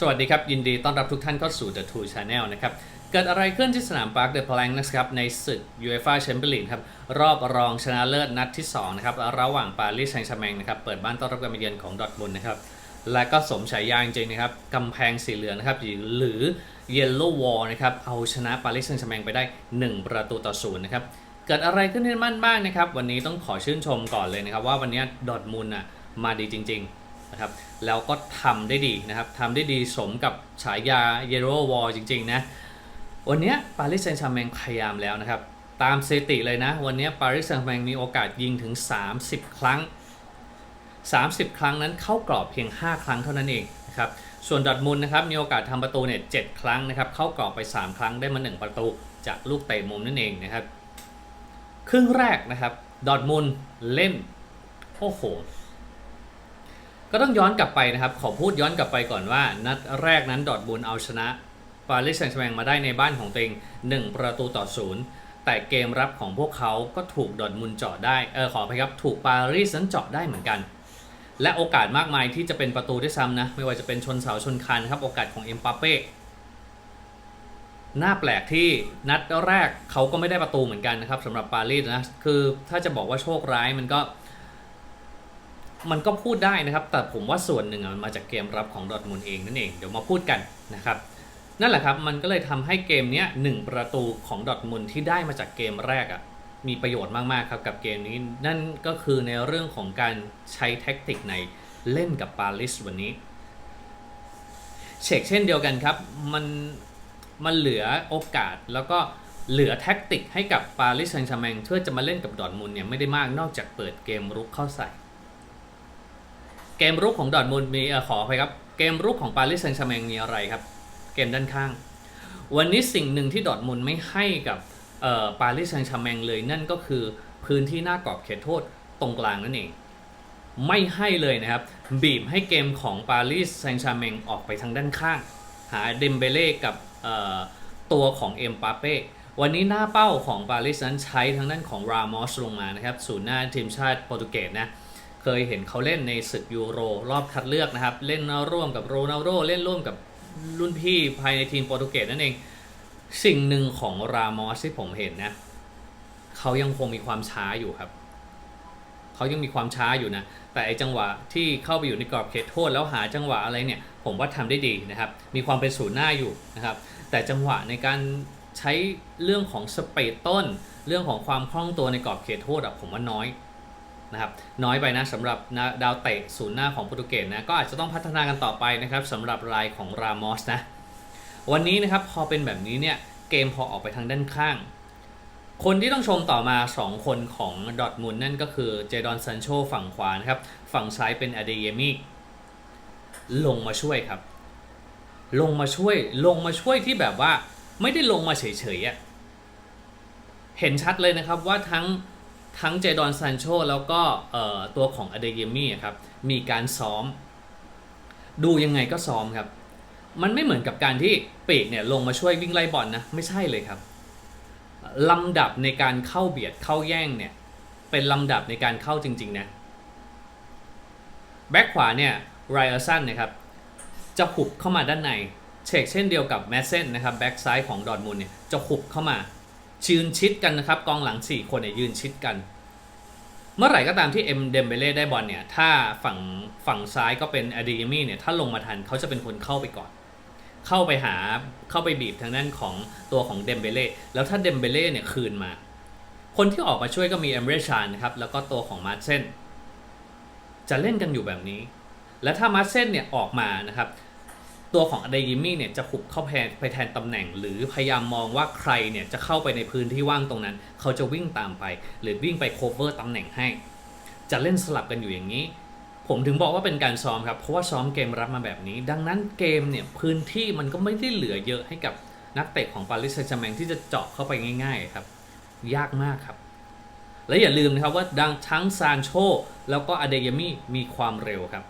สวัสดีครับ ยินดีต้อนรับทุกท่านเข้าสู่ The Two Channel นะครับ เกิดอะไรขึ้นที่สนามปาร์คเดอะพลังนะครับ ในศึก UEFA Champions League ครับ รอบรองชนะเลิศนัดที่ 2 นะครับ ระหว่างปารีสแซงต์แชร์แมงนะครับ เปิดบ้านต้อนรับการมาเยือนของดอทมุนนะครับ และก็สมฉายาจริงๆนะครับกำแพงสีเหลืองนะครับ หรือ Yellow Wall นะครับ เอาชนะปารีสแซงต์แชร์แมงไปได้ 1 ประตูต่อศูนย์นะครับ เกิดอะไรขึ้นที่มั่นบ้างนะครับ วันนี้ต้องขอชื่นชมก่อนเลยนะครับว่าวันนี้ดอทมุนอะมาดีจริง ๆ นะครับแล้วก็ทำได้ดีนะครับทำได้ดีสมกับฉายา Yellow Wall จริง ๆ นะ วันนี้ปารีสแซงต์แชร์แมงพยายามแล้วนะครับ ตามสถิติเลยนะ วันนี้ปารีสแซงต์แชร์แมงมีโอกาสยิงถึง 30 ครั้ง 30 ครั้งนั้นเข้ากรอบเพียง 5 ครั้งเท่านั้นเองนะครับส่วนดอทมุนด์นะครับมีโอกาสทำประตูเนี่ย7ครั้งนะครับเข้ากรอบไป 3 ครั้งได้มา 1 ประตูจากลูกเตะมุมนั่นเองนะครับครึ่งแรกนะครับดอทมุนด์เล่นโอ้โห ก็ต้องย้อนกลับไปนะครับ ขอพูดย้อนกลับไปก่อนว่า นัดแรกนั้นดอร์ทมุนด์เอาชนะปารีสแซงต์แชร์แมงมาได้ในบ้านของตัวเอง1ประตูต่อศูนย์แต่เกมรับของพวกเขาก็ถูกดอร์ทมุนเจาะได้เออขออภัยครับถูกปารีสนั้นเจาะได้เหมือนกัน และโอกาสมากมายที่จะเป็นประตูด้วยซ้ำนะ ไม่ว่าจะเป็นชนเสาชนคานครับโอกาสของเอ็มปาเป้น่าแปลกที่นัดแรกเขาก็ไม่ได้ประตูเหมือนกันนะครับสำหรับปารีสนะคือถ้าจะบอกว่าโชคร้ายมันก็ มันก็พูดได้นะครับ แต่ผมว่าส่วนหนึ่งมันมาจากเกมรับของดอทมุนด์เองนั่นเอง เดี๋ยวมาพูดกันนะครับ นั่นแหละครับ มันก็เลยทำให้เกมนี้หนึ่งประตูของดอทมุนด์ที่ได้มาจากเกมแรกอะ่ะมีประโยชน์มากๆครับกับเกมนี้ นั่นก็คือในเรื่องของการใช้แท็กติกในเล่นกับปารีสวันนี้ เชกเช่นเดียวกันครับ มันมันเหลือโอกาสแล้วก็เหลือแท็กติกให้กับปารีสแซงต์แชร์แมงเพื่อจะมาเล่นกับดอทมุนด์เนี่ยไม่ได้มากนอกจากเปิดเกมรุกเข้าใส่ เกมรุกของดอทมุนมีออขอไปครับ เกมรุกของปารีสแซงต์แชร์แมงมีอะไรครับ เกมด้านข้าง วันนี้สิ่งหนึ่งที่ดอทมุนไม่ให้กับปารีสแซงต์แชร์แมงเลยนั่นก็คือพื้นที่หน้ากรอบเขตโทษตรงกลางนั่นเอง ไม่ให้เลยนะครับ บีบให้เกมของปารีสแซงต์แชร์แมงออกไปทางด้านข้าง หาเดมเบเล่กับตัวของเอ็มปาเป้วันนี้หน้าเป้าของปารีสนั้นใช้ทางด้านของรามอสลงมานะครับศูนย์หน้าทีมชาติโปรตุเกสนะ เคยเห็นเขาเล่นในศึกยูโรรอบคัดเลือกนะครับ เล่นร่วมกับโรนัลโดเล่นร่วมกับรุ่นพี่ภายในทีมโปรตุเกสนั่นเอง สิ่งหนึ่งของรามอสที่ผมเห็นนะเขายังคงมีความช้าอยู่ครับ เขายังมีความช้าอยู่นะ แต่ไอจังหวะที่เข้าไปอยู่ในกรอบเขตโทษแล้วหาจังหวะอะไรเนี่ย ผมว่าทำได้ดีนะครับ มีความเป็นศูนย์หน้าอยู่นะครับ แต่จังหวะในการใช้เรื่องของสเปดต้น เรื่องของความคล่องตัวในกรอบเขตโทษอะผมว่าน้อย นะครับน้อยไปนะสำหรับนะดาวเตะศูนย์หน้าของโปรตุเกสนะก็อาจจะต้องพัฒนากันต่อไปนะครับสำหรับรายของรามอสนะวันนี้นะครับพอเป็นแบบนี้เนี่ยเกมพอออกไปทางด้านข้าง คนที่ต้องชมต่อมา 2 คนของดอทมุนนั่นก็คือเจดอนซันโชฝั่งขวานะครับฝั่งซ้ายเป็นอเดเยมิลงมาช่วยครับ ลงมาช่วยลงมาช่วยที่แบบว่าไม่ได้ลงมาเฉยๆอะเห็นชัดเลยนะครับว่าทั้ง ทั้งเจดอนซานโชแล้วก็ตัวของอเดเยมี่ครับมีการซ้อม ดูยังไงก็ซ้อมครับ มันไม่เหมือนกับการที่ปีกเนี่ยลงมาช่วยวิ่งไล่บอลนะ ไม่ใช่เลยครับลำดับในการเข้าเบียดเข้าแย่งเนี่ย เป็นลำดับในการเข้าจริง ๆ นะแบ็คขวาเนี่ยไรอัสันนะครับ จะหุบเข้ามาด้านในเชกเช่นเดียวกับแมสเซนนะครับแบ็คซ้ายของดอทมุนเนี่ยจะหุบเข้ามา ยืนชิดกันนะครับ กองหลัง 4 คนเนี่ยยืนชิดกัน เมื่อไหร่ก็ตามที่เอ็มเดมเบเล่ได้บอลเนี่ย ถ้าฝั่งฝั่งซ้ายก็เป็นอดีมี่เนี่ย ถ้าลงมาทันเขาจะเป็นคนเข้าไปก่อน เข้าไปหาเข้าไปบีบทางด้านของตัวของเดมเบเล่แล้วถ้าเดมเบเล่เนี่ยคืนมา คนที่ออกมาช่วยก็มีเอมเรชานนะครับแล้วก็ตัวของมาร์เซนจะเล่นกันอยู่แบบนี้ และถ้ามาร์เซนเนี่ยออกมานะครับ ตัวของอเดยิมี่เนี่ยจะขุบเข้าแทนไปแทนตำแหน่ง หรือพยายามมองว่าใครเนี่ยจะเข้าไปในพื้นที่ว่างตรงนั้น เขาจะวิ่งตามไป หรือวิ่งไปโคเวอร์ตำแหน่งให้ จะเล่นสลับกันอยู่อย่างนี้ ผมถึงบอกว่าเป็นการซ้อมครับ เพราะว่าซ้อมเกมรับมาแบบนี้ ดังนั้นเกมเนี่ยพื้นที่มันก็ไม่ได้เหลือเยอะให้กับนักเตะของปารีสแซงต์แชร์แมงที่จะเจาะเข้าไปง่าย ๆ ครับ ยากมากครับ และอย่าลืมนะครับว่าดังทั้งซานโชแล้วก็อเดยามี่มีความเร็วครับ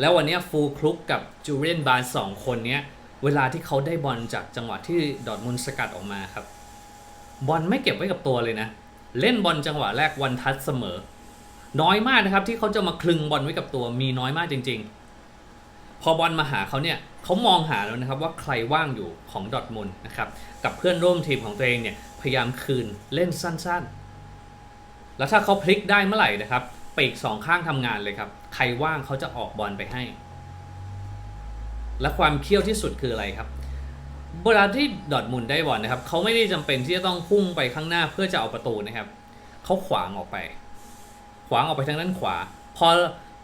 แล้ววันนี้ฟูลคลุกกับจูเลียนบาร์สองคนเนี้ยเวลาที่เขาได้บอลจากจังหวะที่ดอทมุนสกัดออกมาครับ บอลไม่เก็บไว้กับตัวเลยนะ เล่นบอลจังหวะแรกวันทัชเสมอ น้อยมากนะครับที่เขาจะมาคลึงบอลไว้กับตัวมีน้อยมากจริง ๆ พอบอลมาหาเขาเนี่ยเขามองหาแล้วนะครับว่าใครว่างอยู่ของดอทมุนนะครับกับเพื่อนร่วมทีมของตัวเองเนี่ยพยายามคืนเล่นสั้น ๆ แล้วถ้าเขาพลิกได้เมื่อไหร่นะครับ ปีกสองข้างทำงานเลยครับ ใครว่างเขาจะออกบอลไปให้ และความเคี่ยวที่สุดคืออะไรครับเวลาที่ดอทมุนได้บอลนะครับเขาไม่ได้จำเป็นที่จะต้องพุ่งไปข้างหน้าเพื่อจะเอาประตูนะครับเขาขวางออกไป ขวางออกไปทางด้านขวา พอ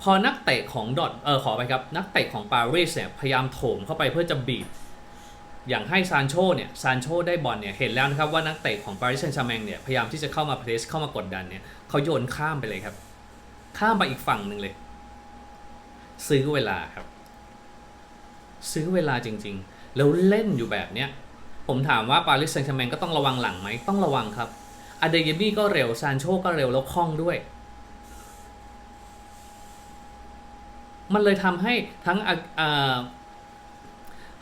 พอนักเตะของดอทเออขอไปครับนักเตะของปารีสเนี่ยพยายามโถมเข้าไปเพื่อจะบีบอย่างให้ซานโชเนี่ยซานโชได้บอลเนี่ยเห็นแล้วนะครับว่านักเตะของปารีสแซงต์แชร์แมงเนี่ยพยายามที่จะเข้ามาเพรสเข้ามากดดันเนี่ยเขาโยนข้ามไปเลยครับ ข้ามไปอีกฝั่งหนึ่งเลย ซื้อเวลาครับ ซื้อเวลาจริง ๆ แล้วเล่นอยู่แบบเนี้ย ผมถามว่าปารีสแซงต์แชร์แมงก็ต้องระวังหลังไหมต้องระวังครับอเดเยบี้ก็เร็วซานโชก็เร็วแล้วคล่องด้วย มันเลยทำให้ทั้ง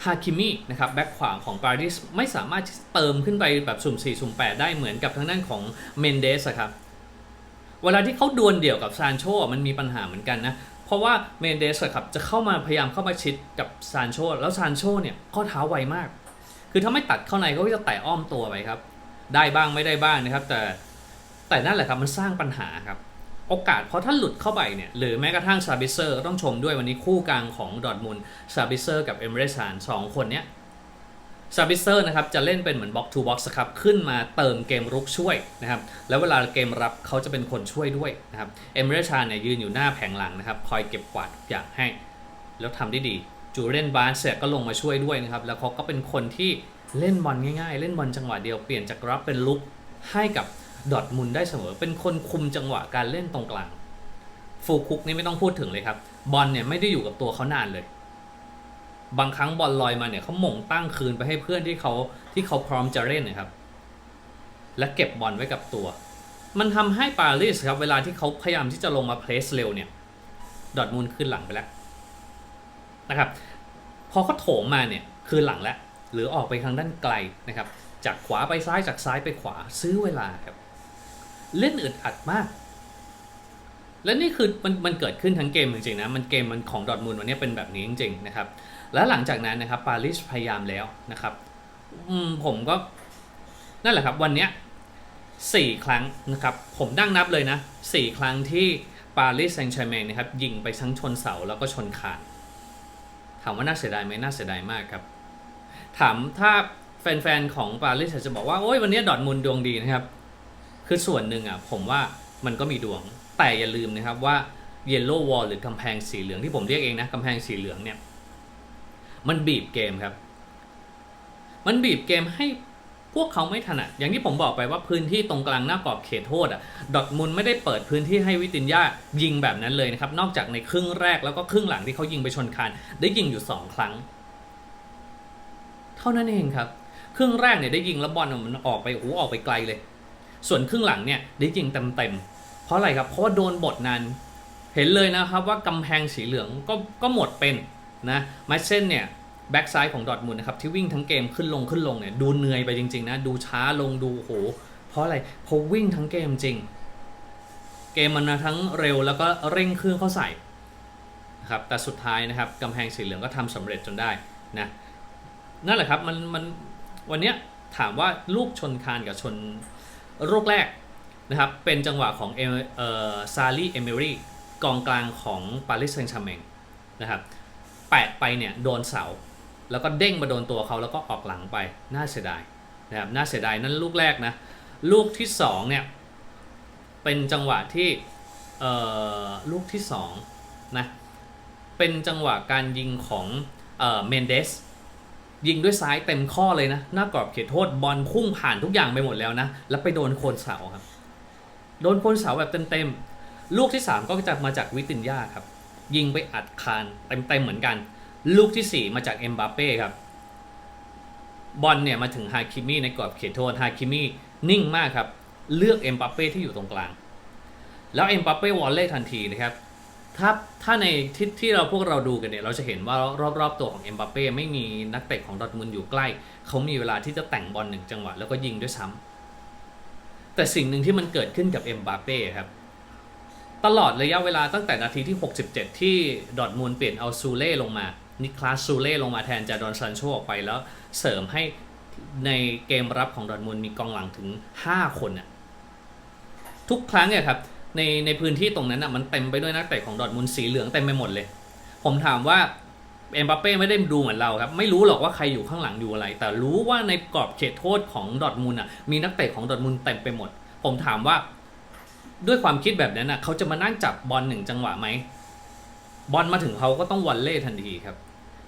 ฮาคิมินะครับแบ็คขวาของปารีสไม่สามารถเติมขึ้นไปแบบสุ่ม 4 สุ่ม 8 ได้เหมือนกับทางด้านของเมนเดสครับ เวลาที่เขาดวลเดี่ยวกับซานโชมันมีปัญหาเหมือนกันนะ เพราะว่าเมนเดสครับจะเข้ามาพยายามเข้ามาชิดกับซานโชแล้วซานโชเนี่ยข้อเท้าไวมาก คือถ้าไม่ตัดเข้าในเขาก็จะแตะอ้อมตัวไปครับ ได้บ้างไม่ได้บ้างนะครับ แต่แต่นั่นแหละครับมันสร้างปัญหาครับโอกาสเพราะถ้าหลุดเข้าไปเนี่ยหรือแม้กระทั่งซาบิเซอร์ต้องชมด้วยวันนี้คู่กลางของดอทมุนซาบิเซอร์กับเอเมเรซานสองคนเนี้ย ซาบิเซอร์นะครับจะเล่นเป็นเหมือนบ็อกทูบ็อกซ์ครับขึ้นมาเติมเกมรุกช่วยนะครับแล้วเวลาเกมรับเขาจะเป็นคนช่วยด้วยนะครับเอเมเรซานเนี่ยยืนอยู่หน้าแผงหลังนะครับคอยเก็บกวาดทุกอย่างให้ แล้วทำได้ดีจูเรนบาร์เซก็ลงมาช่วยด้วยนะครับแล้วเขาก็เป็นคนที่เล่นบอลง่ายๆ เล่นบอลจังหวะเดียวเปลี่ยนจากรับเป็นลุกให้กับดอทมุนได้เสมอ เป็นคนคุมจังหวะการเล่นตรงกลางฟูคุกนี่ไม่ต้องพูดถึงเลยครับบอลเนี่ยไม่ได้อยู่กับตัวเขานานเลย บางครั้งบอลลอยมาเนี่ยเขาหม่งตั้งคืนไปให้เพื่อนที่เขาที่เขาพร้อมจะเล่นนะครับ และเก็บบอลไว้กับตัว มันทำให้ปารีสครับเวลาที่เขาพยายามที่จะลงมาเพลสเร็วเนี่ยดอทมุนด์ขึ้นหลังไปแล้วนะครับพอเขาโถมมาเนี่ยคือหลังแล้วหรือออกไปทางด้านไกลนะครับ จากขวาไปซ้ายจากซ้ายไปขวาซื้อเวลาครับ เล่นอึดอัดมาก และนี่คือมันมันเกิดขึ้นทั้งเกมจริงๆนะมันเกมมันของดอทมุนด์วันนี้เป็นแบบนี้จริงๆนะครับ แล้วหลังจากนั้นนะครับปารีสพยายามแล้วนะครับผมก็นั่นแหละครับวันนี้สี่ครั้งนะครับผมนั่งนับเลยนะสี่ครั้งที่ปารีสแซงต์แชร์แมงนะครับยิงไปทั้งชนเสาแล้วก็ชนคานถามว่าน่าเสียดายไหมน่าเสียดายมากครับ ถามถ้าแฟนๆของปารีสจะบอกว่าโอ้ยวันนี้ดอร์ทมุนด์ดวงดีนะครับ คือส่วนหนึ่งอะผมว่ามันก็มีดวงแต่อย่าลืมนะครับว่าเยลโล่วอลหรือกำแพงสีเหลืองที่ผมเรียกเองนะกำแพงสีเหลืองเนี่ย มันบีบเกมครับ มันบีบเกมให้พวกเขาไม่ถนัด อย่างที่ผมบอกไปว่าพื้นที่ตรงกลางหน้ากรอบเขตโทษอะ ดอทมุนไม่ได้เปิดพื้นที่ให้วิตินยายิงแบบนั้นเลยนะครับ นอกจากในครึ่งแรกแล้วก็ครึ่งหลังที่เขายิงไปชนคาน ได้ยิงอยู่สองครั้ง เท่านั้นเองครับ ครึ่งแรกเนี่ยได้ยิงแล้วบอลมันออกไปโอ้โหออกไปไกลเลย ส่วนครึ่งหลังเนี่ยได้ยิงเต็มๆ เพราะอะไรครับ เพราะว่าโดนบทนั้น เห็นเลยนะครับว่ากำแพงสีเหลืองก็ก็หมดเป็น นะไมเซนเนี่ยแบ็กซ้ายของดอทมุนนะครับที่วิ่งทั้งเกมขึ้นลงขึ้นลงเนี่ยดูเหนื่อยไปจริง ๆ นะ ดูช้าลงดูโห เพราะอะไรเพราะวิ่งทั้งเกมจริง เกมมันนะทั้งเร็วแล้วก็เร่งเครื่องเข้าใส่นะครับแต่สุดท้ายนะครับกำแพงสีเหลืองก็ทำสำเร็จจนได้นะนั่นแหละครับมันมันวันเนี้ยถามว่าลูกชนคานกับชนโรคแรกนะครับเป็นจังหวะของเอ่อซาลีเอเมรี่กองกลางของปารีสแซงต์แชร์แมงนะครับ แปะไปเนี่ยโดนเสา แล้วก็เด้งมาโดนตัวเขาแล้วก็ออกหลังไปน่าเสียดายนะครับน่าเสียดายนั่นลูกแรกนะลูกที่สองเนี่ยเป็นจังหวะที่เออลูกที่สองนะเป็นจังหวะการยิงของเอ่อเมนเดสยิงด้วยซ้ายเต็มข้อเลยนะหน้ากรอบเขตโทษบอลพุ่งผ่านทุกอย่างไปหมดแล้วนะ แล้วไปโดนโคนเสาครับ โดนโคนเสาแบบเต็มๆ ลูกที่ 3 ก็จะมาจากวิตินยาครับ ยิงไปอัดคานเต็มๆเหมือนกัน ลูกทีสี่ 4 มาจากเอ็มบาเป้ครับ บอลเนี่ยมาถึงฮาคิมิในกรอบเขตโทษฮาคิมินิ่งมากครับ เลือกเอ็มบาเป้ที่อยู่ตรงกลาง แล้วเอ็มบาเป้วอลเล่ทันทีนะครับถ้าถ้าในที่ที่เราพวกเราดูกันเนี่ย เราจะเห็นว่ารอบๆตัวของเอ็มบัปเป้ไม่มีนักเตะของดอทมุนอยู่ใกล้ เขามีเวลาที่จะแต่งบอลหนึ่งจังหวะแล้วก็ยิงด้วยซ้ำแต่สิ่งหนึ่งที่มันเกิดขึ้นกับเอ็มบัปเป้ครับ ตลอดระยะเวลาตั้งแต่นาทีที่ 67 ที่ดอทมุนด์เปลี่ยนเอาซูเล่ลงมา นิคลาสซูเล่ลงมาแทนจาดอนซันโชออกไปแล้วเสริมให้ในเกมรับของดอทมุนด์มีกองหลังถึง 5 คนน่ะทุกครั้งเนี่ยครับในในพื้นที่ตรงนั้นอะมันเต็มไปด้วยนักเตะของดอทมุนด์สีเหลืองเต็มไปหมดเลย ผมถามว่าเอ็มบัปเป้ไม่ได้ดูเหมือนเราครับ ไม่รู้หรอกว่าใครอยู่ข้างหลังอยู่อะไร แต่รู้ว่าในกรอบเขตโทษของดอทมุนด์อะมีนักเตะของดอทมุนด์เต็มไปหมด ผมถามว่า ด้วยความคิดแบบนั้นน่ะเขาจะมานั่งจับบอลหนึ่งจังหวะไหมบอลมาถึงเขาก็ต้องวันเล่ทันทีครับ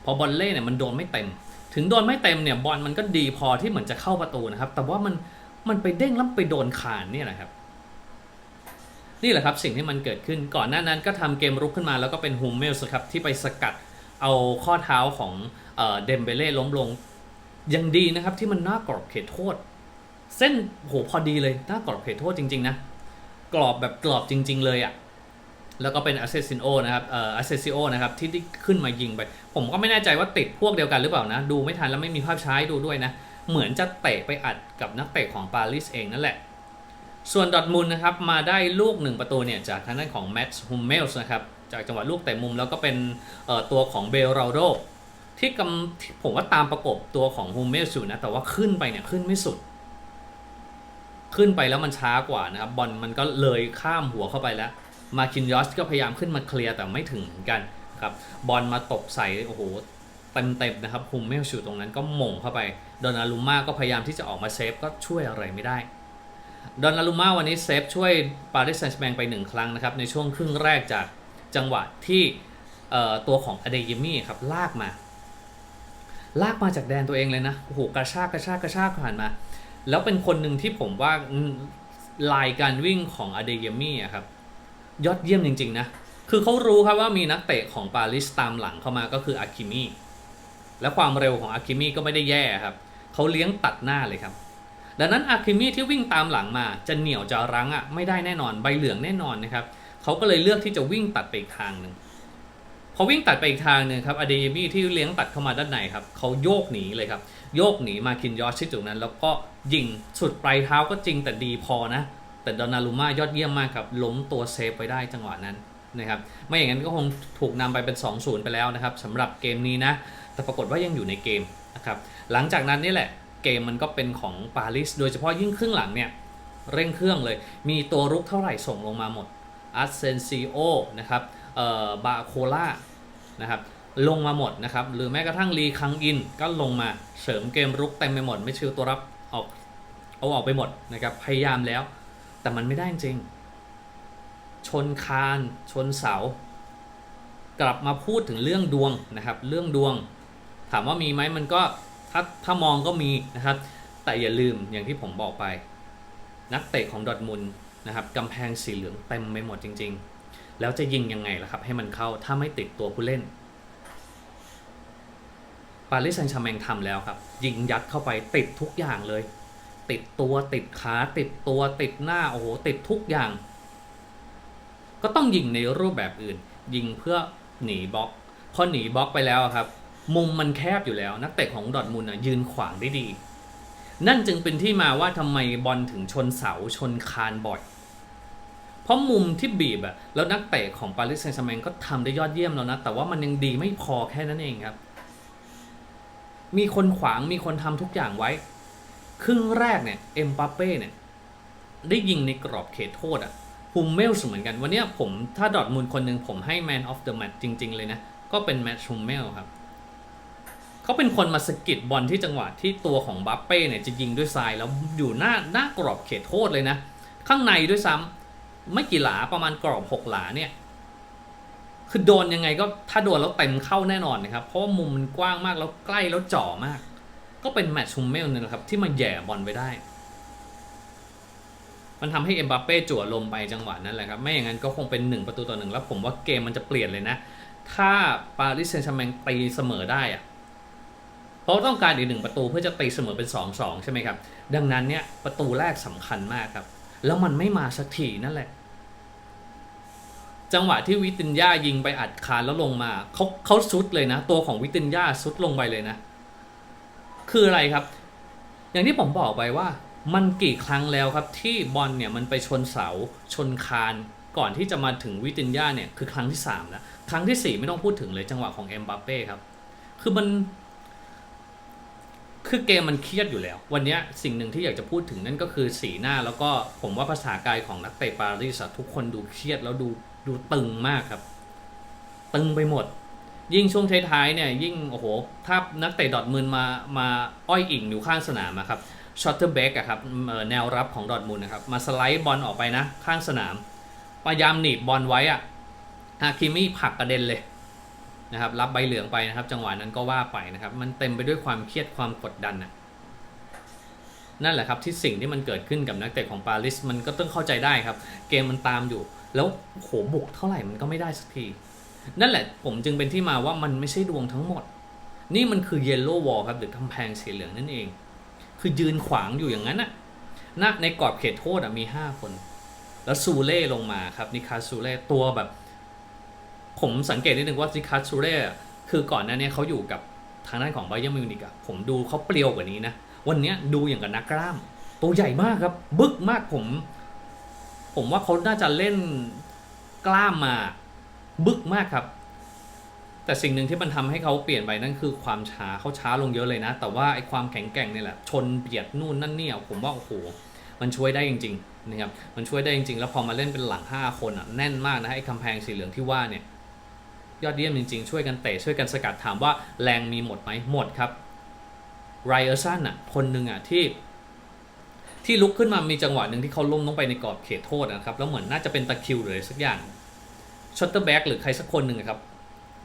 พอบอลเล่เนี่ยมันโดนไม่เต็ม ถึงโดนไม่เต็มเนี่ยบอลมันก็ดีพอที่เหมือนจะเข้าประตูนะครับ แต่ว่ามันมันไปเด้งแล้วไปโดนคานนี่แหละครับ นี่แหละครับสิ่งที่มันเกิดขึ้นก่อนหน้านั้นก็ทำเกมรุกขึ้นมาแล้วก็เป็นฮูมเมลส์ครับที่ไปสกัดเอาข้อเท้าของเอ่อเดมเบเล่ล้มลงยังดีนะครับที่มันหน้ากรอบเขตโทษ เส้นโหพอดีเลยหน้ากรอบเขตโทษจริงๆนะ กรอบแบบกรอบจริง ๆ เลยอะ่ะแล้วก็เป็นอ s เซซิโอนะครับเอ่อ a เซซิโอนะครับที่ได้ขึ้นมายิงไป ผมก็ไม่แน่ใจว่าติดพวกเดียวกันหรือเปล่านะ ดูไม่ทันแล้วไม่มีภาพให้ดูด้วยนะ เหมือนจะเตะไปอัดกับนักเตะของปารีสเองนั่นแหละ ส่วนดอทมุนด์นะครับ มาได้ลูกหนึ่งประตูเนี่ย จากทางด้านของแมตต์ฮุมเมลส์นะครับ จากจังหวะลูกเตะมุมแล้วก็เป็นเอ่อตัวของเบลราโดที่กำที่ผมว่าตามประกบตัวของฮุมเมลส์อยู่นะแต่ว่าขึ้นไปเนี่ยขึ้นไม่สุด ขึ้นไปแล้วมันช้ากว่านะครับบอลมันก็เลยข้ามหัวเข้าไปแล้ว มาคินยอสก็พยายามขึ้นมาเคลียร์แต่ไม่ถึงเหมือนกันครับบอลมาตกใส่โอ้โหเต็มๆนะครับฮุมเมลส์อยู่ตรงนั้นก็หม่งเข้าไปดอนนารุม่าก็พยายามที่จะออกมาเซฟก็ช่วยอะไรไม่ได้ดอนนารุม่าวันนี้เซฟช่วยปารีสแซงต์แชร์แมงไปหนึ่งครั้งนะครับในช่วงครึ่งแรกจากจังหวะที่ตัวของอเดยิมี่ครับลากมา ลากมาจากแดนตัวเองเลยนะโอ้โหกระชากกระชากกระชากผ่านมา แล้วเป็นคนหนึ่งที่ผมว่าลายการวิ่งของอเดยิมี่อะครับ ยอดเยี่ยมจริง ๆ นะ คือเขารู้ครับว่ามีนักเตะของปารีสตามหลังเข้ามาก็คืออาคิมี่และความเร็วของอาคิมี่ก็ไม่ได้แย่ครับเขาเลี้ยงตัดหน้าเลยครับดังนั้นอาคิมี่ที่วิ่งตามหลังมาจะเหนียวจะรั้งอะไม่ได้แน่นอนใบเหลืองแน่นอนนะครับเขาก็เลยเลือกที่จะวิ่งตัดไปอีกทางหนึ่งพอวิ่งตัดไปอีกทางหนึ่งครับอเดยมี่ที่เลี้ยงตัดเข้ามาด้านในครับเขาโยกหนีเลยครับ โยกหนีมาคินยอชที่จุดนั้น แล้วก็ยิงสุดปลายเท้าก็จริงแต่ดีพอนะ แต่ดอนนารุม่ายอดเยี่ยมมากครับล้มตัวเซฟไปได้จังหวะนั้นนะครับไม่อย่างนั้นก็คงถูกนำไปเป็น 2-0 ไปแล้วนะครับสำหรับเกมนี้นะ แต่ปรากฏว่ายังอยู่ในเกมนะครับหลังจากนั้นนี่แหละเกมมันก็เป็นของปารีสโดยเฉพาะยิ่งครึ่งหลังเนี่ยเร่งเครื่องเลย มีตัวรุกเท่าไหร่ส่งลงมาหมดอาร์เซนซิโอนะครับเอ่อบาโคล่านะครับ ลงมาหมดนะครับ หรือแม้กระทั่งลีคังอินก็ลงมาเสริมเกมรุกเต็มไปหมด ไม่ชิวตัวรับออกเอาออกไปหมดนะครับ พยายามแล้ว แต่มันไม่ได้จริง ชนคานชนเสา กลับมาพูดถึงเรื่องดวงนะครับ เรื่องดวง ถามว่ามีไหมมันก็ถ้าถ้ามองก็มีนะครับ แต่อย่าลืมอย่างที่ผมบอกไป นักเตะของดอทมุนนะครับกำแพงสีเหลืองเต็มไปหมดจริง ๆ แล้วจะยิงยังไงล่ะครับ ให้มันเข้าถ้าไม่ติดตัวผู้เล่น ปารีสแซงต์แชร์แมงทำแล้วครับ ยิงยัดเข้าไปติดทุกอย่างเลย ติดตัวติดขาติดตัวติดหน้าโอ้โหติดทุกอย่าง ก็ต้องยิงในรูปแบบอื่น ยิงเพื่อหนีบล็อกพอหนีบล็อกไปแล้วครับ มุมมันแคบอยู่แล้ว นักเตะของดอทมุนะยืนขวางได้ดี นั่นจึงเป็นที่มาว่าทำไมบอลถึงชนเสาชนคานบ่อยเพราะมุมที่บีบอะแล้วนักเตะของปารีสแซงต์แชร์แมงก็ทำได้ยอดเยี่ยมแล้วนะ แต่ว่ามันยังดีไม่พอแค่นั้นเองครับ มีคนขวางมีคนทำทุกอย่างไว้ ครึ่งแรกเนี่ยเอ็มปาเป้เนี่ยได้ยิงในกรอบเขตโทษอะฮูมเมลส์เหมือนกัน วันเนี้ยผมถ้าดอร์ทมุนด์คนหนึ่งผมให้ Man of the Match จริง ๆ เลยนะ ก็เป็นแมตช์ฮูมเมลครับ เขาเป็นคนมาสกิดบอลที่จังหวะที่ตัวของบัปเป้เนี่ยจะยิงด้วยทรายแล้วอยู่หน้าหน้ากรอบเขตโทษเลยนะ ข้างในด้วยซ้ำไม่กี่หลาประมาณกรอบหกหลาเนี่ย คือโดนยังไงก็ถ้าโดนแล้วเต็มเข้าแน่นอนนะครับ เพราะว่ามุมมันกว้างมากแล้วใกล้แล้วจ่อมาก ก็เป็นแมตช์ฮูมเมลนี่แหละครับ ที่มาแย่บอลไปได้ มันทำให้เอ็มบัปเป้จั่วลมไปจังหวะนั้นแหละครับ ไม่อย่างนั้นก็คงเป็นหนึ่งประตูต่อหนึ่งแล้วผมว่าเกมมันจะเปลี่ยนเลยนะ ถ้าปารีสแซงต์แชร์แมงตีเสมอได้อะเพราะต้องการอีกหนึ่งประตูเพื่อจะตีเสมอเป็น2อสองใช่ไหมครับ ดังนั้นเนี่ยประตูแรกสำคัญมากครับ แล้วมันไม่มาสักทีนั่นแหละ จังหวะที่วิตินยายิงไปอัดคานแล้วลงมาเขาเขาซุดเลยนะ ตัวของวิตินยาซุดลงไปเลยนะ คืออะไรครับ อย่างที่ผมบอกไปว่า มันกี่ครั้งแล้วครับ ที่บอลเนี่ยมันไปชนเสาชนคานก่อนที่จะมาถึงวิตินยาเนี่ยคือครั้งที่3แล้วครั้งทีสี่4 ไม่ต้องพูดถึงเลยจังหวะของเอ็มบัปเป้ครับ คือมัน คือเกมมันเครียดอยู่แล้ว วันนี้สิ่งหนึ่งที่อยากจะพูดถึงนั่นก็คือสีหน้า แล้วก็ผมว่าภาษากายของนักเตะปารีสทุกคนดูเครียดแล้วดู ดูตึงมากครับ ตึงไปหมด ยิ่งช่วงท้ายๆเนี่ยยิ่งโอ้โหถ้านักเตะดอทมุนมามาอ้อยอิงอยู่ข้างสนามอะครับช็อตเตอร์เบกอะครับแนวรับของดอทมุนนะครับมาสไลด์บอลออกไปนะข้างสนามพยายามหนีบบอลไว้อะฮาคิมิผลักกระเด็นเลยนะครับรับใบเหลืองไปนะครับ จังหวะนั้นก็ว่าไปนะครับ มันเต็มไปด้วยความเครียดความกดดันนะนั่นแหละครับที่สิ่งที่มันเกิดขึ้นกับนักเตะของปารีสมันก็ต้องเข้าใจได้ครับ เกมมันตามอยู่ แล้วโหบุกเท่าไหร่มันก็ไม่ได้สักที นั่นแหละผมจึงเป็นที่มาว่ามันไม่ใช่ดวงทั้งหมด นี่มันคือเยลโล่วอลครับหรือกำแพงสีเหลืองนั่นเอง คือยืนขวางอยู่อย่างนั้นน่ะในกรอบเขตโทษมี 5 คน แล้วซูเล่ลงมาครับนิคาซูเล่ตัวแบบ ผมสังเกตนิดนึงว่านิคาซูเล่คือก่อนหน้านี้เขาอยู่กับทางด้านของไบเยอร์มิวนิกอะผมดูเขาเปรียวกว่านี้นะ วันนี้ดูอย่างกับนักกล้าม ตัวใหญ่มากครับ บึกมากผม ผมว่าเขาน่าจะเล่นกล้ามมาบึกมากครับ แต่สิ่งหนึ่งที่มันทำให้เขาเปลี่ยนไปนั่นคือความช้าเขาช้าลงเยอะเลยนะ แต่ว่าไอ้ความแข็งแกร่งนี่แหละ ชนเบียดนู่นนั่นเนี่ยผมว่าโอ้โหมันช่วยได้จริงๆนะครับมันช่วยได้จริงๆ แล้วพอมาเล่นเป็นหลัง 5 คนอะแน่นมากนะไอ้กำแพงสีเหลืองที่ว่าเนี่ยยอดเยี่ยมจริงๆ ช่วยกันเตะช่วยกันสกัดถามว่าแรงมีหมดไหมหมดครับไรเออร์สันอะคนหนึ่งอะที่ ที่ลุกขึ้นมามีจังหวะหนึ่งที่เขาล้มลงไปในกรอบเขตโทษนะครับ แล้วเหมือนน่าจะเป็นตะคิวหรืออะไรสักอย่างชอตเตอร์แบ็กหรือใครสักคนหนึ่งครับ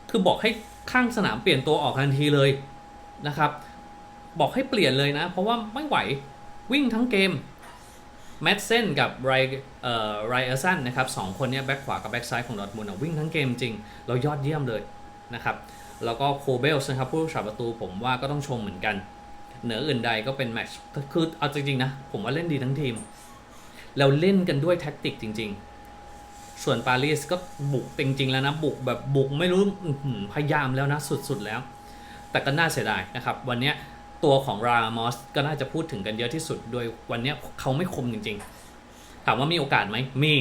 คือบอกให้ข้างสนามเปลี่ยนตัวออกทันทีเลยนะครับ บอกให้เปลี่ยนเลยนะ เพราะว่าไม่ไหววิ่งทั้งเกมแมดเซนกับไรเอ่อไรเออร์สันนะครับสองคนนี้แบ็คขวากับแบ็คซ้ายของดอทมุนวิ่งทั้งเกมจริง เรายอดเยี่ยมเลยนะครับ แล้วก็โคเบลส์นะครับผู้รักษาประตูผมว่าก็ต้องชมเหมือนกัน เหนืออื่นใดก็เป็นแมตช์คือเอาจริงๆนะ ผมว่าเล่นดีทั้งทีม แล้วเล่นกันด้วยแท็กติกจริง ๆ ส่วนปารีสก็บุกจริงๆแล้วนะ บุกแบบบุกไม่รู้พยายามแล้วนะ สุดๆแล้ว แต่ก็น่าเสียดายนะครับ วันนี้ตัวของรามอสก็น่าจะพูดถึงกันเยอะที่สุด โดยวันนี้เขาไม่คมจริง ๆ ถามว่ามีโอกาสไหมมี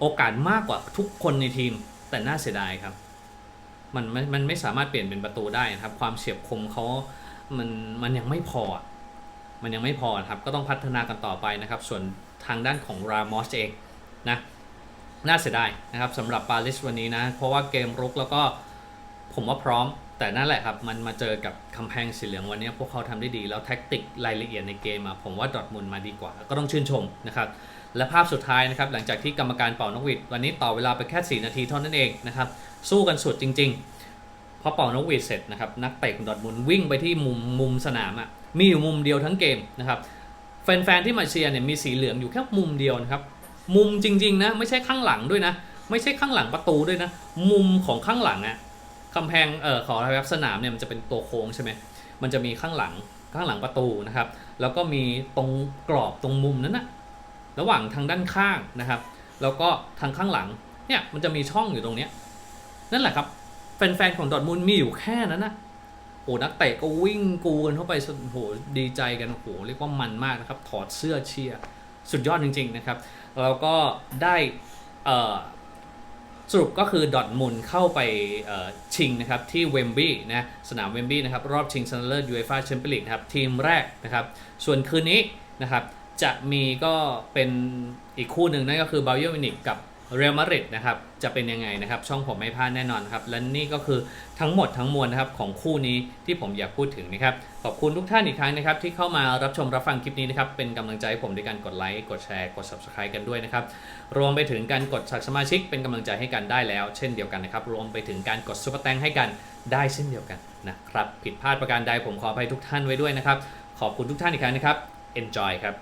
โอกาสมากกว่าทุกคนในทีม แต่น่าเสียดายครับ มันมันไม่สามารถเปลี่ยนเป็นประตูได้นะครับ ความเฉียบคมเขา มันมันยังไม่พอ มันยังไม่พอครับ ก็ต้องพัฒนากันต่อไปนะครับ ส่วนทางด้านของรามอสเองนะน่าเสียดายนะครับสำหรับปารีสวันนี้นะ เพราะว่าเกมรุกแล้วก็ผมว่าพร้อม แต่นั่นแหละครับ มันมาเจอกับกำแพงสีเหลืองวันนี้ พวกเขาทำได้ดี แล้วแท็กติกรายละเอียดในเกมอะผมว่าดอร์ทมุนมาดีกว่า ก็ต้องชื่นชมนะครับ และภาพสุดท้ายนะครับ หลังจากที่กรรมการเป่านกหวีดวันนี้ต่อเวลาไปแค่ 4 นาทีเท่านั้นเองนะครับ สู้กันสุดจริง ๆ พอเป่านกหวีดเสร็จนะครับนักเตะของดอทมุนวิ่งไปที่มุมมุมสนามอะมีอยู่มุมเดียวทั้งเกมนะครับแฟนๆที่มาเชียร์เนี่ยมีสีเหลืองอยู่แค่มุมเดียวนะครับมุมจริงๆนะไม่ใช่ข้างหลังด้วยนะไม่ใช่ข้างหลังประตูด้วยนะมุมของข้างหลังอะกำแพงเอ่อขอรับสนามเนี่ยมันจะเป็นตัวโค้งใช่ไหมมันจะมีข้างหลังข้างหลังประตูนะครับ แล้วก็มีตรงกรอบตรงมุมนั้นนะระหว่างทางด้านข้างนะครับ แล้วก็ทางข้างหลังเนี่ยมันจะมีช่องอยู่ตรงเนี้ยนั่นแหละครับ แฟนๆของดอทมุนมีอยู่แค่นั้นนะโอ้นักเตะก็วิ่งกูกันเข้าไปโอ้โหดีใจกันโอ้โหเรียกว่ามันมากนะครับ ถอดเสื้อเชียร์สุดยอดจริง ๆ นะครับ แล้วก็ได้เสรุปก็คือดอทมุนเข้าไปชิงนะครับที่เวมบ l ีย์นะสนามเวมบ l ีย์นะครับรอบชิงชนะเลิศยูเอฟ่าแชมเปี้ยนลีกครับทีมแรกนะครับ ส่วนคืนนี้นะครับจะมีก็เป็นอีกคู่หนึ่งนั่นก็คือบาเยอร์มินิกกับ เรอัลมาดริดนะครับจะเป็นยังไงนะครับ ช่องผมไม่พลาดแน่นอนครับและนี่ก็คือทั้งหมดทั้งมวลนะครับของคู่นี้ที่ผมอยากพูดถึงนะครับขอบคุณทุกท่านอีกครั้งนะครับที่เข้ามารับชมรับฟังคลิปนี้นะครับเป็นกำลังใจให้ผมด้วยการกดไลค์กดแชร์กด subscribe กันด้วยนะครับรวมไปถึงการกดสักสมาชิกเป็นกำลังใจให้กันได้แล้ว เช่นเดียวกันนะครับรวมไปถึงการกดซุปเปอร์แตงให้กันได้เช่นเดียวกันนะครับผิดพลาดประการใดผมขออภัยทุกท่านไว้ด้วยนะครับขอบคุณทุกท่านอีกครั้งนะครับ enjoy ครับ